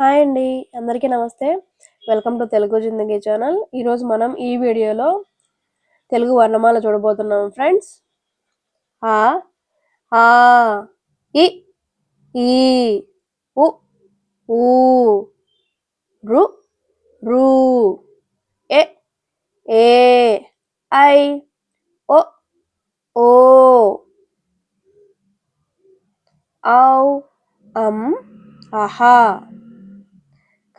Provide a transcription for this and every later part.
Hi అండి అందరికీ నమస్తే. Welcome to Telugu Zindagi channel. ఈరోజు మనం ఈ వీడియోలో తెలుగు వర్ణమాల చూడబోతున్నాం ఫ్రెండ్స్. ఆ ఆ ఇ ఈ ఉ ఊ రు రు ఏ ఏ ఐ ఓ ఓ ఔ అం అహా.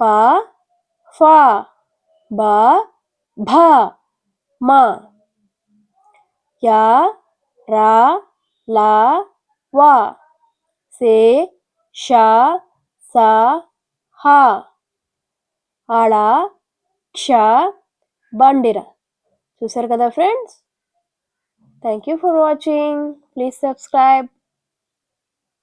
ప ఫ బ భ మ య ర ల వ సే ష స హ అళ క్ష బండిర చూసారు కదా friends thank you for watching please subscribe